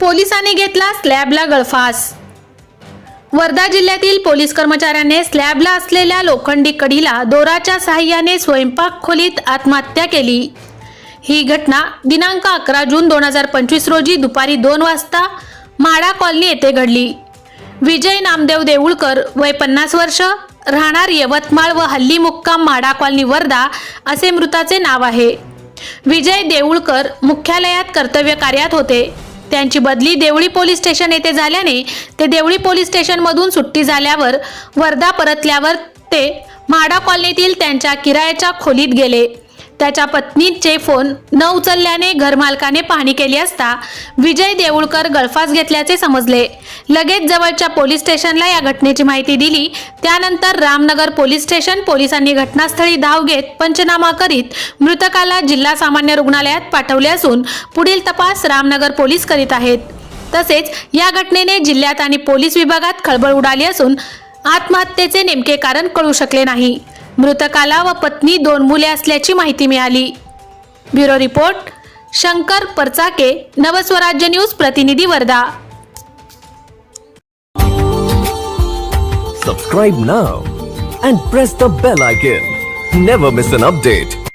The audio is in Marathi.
पोलिसांनी घेतला स्लॅबला गळफास. वर्धा जिल्ह्यातील पोलीस कर्मचाऱ्याने स्लॅबला असलेल्या लोखंडी कडीला दोराच्या सहाय्याने स्वयंपाक खोलीत आत्महत्या केली. ही घटना दिनांक अकरा जून दोन हजार पंचवीस रोजी दुपारी दोन वाजता म्हाडा कॉलनी येथे घडली. विजय नामदेव देऊळकर वय पन्नास वर्ष राहणार यवतमाळ व हल्ली मुक्काम म्हाडा कॉलनी वर्धा असे मृताचे नाव आहे. विजय देऊळकर मुख्यालयात कर्तव्य कार्यात होते. त्यांची बदली देवळी पोलीस स्टेशन येथे झाल्याने ते देवळी पोलीस स्टेशनमधून सुट्टी झाल्यावर वर्धा परतल्यावर ते म्हाडा कॉलनीतील त्यांच्या किरायाच्या खोलीत गेले. त्याच्या पत्नीचे फोन न उचलल्याने घरमालकाने पाहणी केली असता विजय देऊळकर गळफास घेतल्याचे समजले. लगेच जवळच्या पोलीस स्टेशनला या घटनेची माहिती दिली. त्यानंतर रामनगर पोलीस स्टेशन पोलिसांनी घटनास्थळी धाव घेत पंचनामा करीत मृतकाला जिल्हा सामान्य रुग्णालयात पाठवले असून पुढील तपास रामनगर पोलीस करीत आहेत. तसेच या घटनेने जिल्ह्यात आणि पोलीस विभागात खळबळ उडाली असून आत्महत्येचे नेमके कारण कळू शकले नाही. मृतकाला व पत्नी दोन मुले असल्याची माहिती मिळाली. Bureau report Shankar Parchake Navswarajya news प्रतिनिधी Wardha. Subscribe now and press the bell icon never miss an update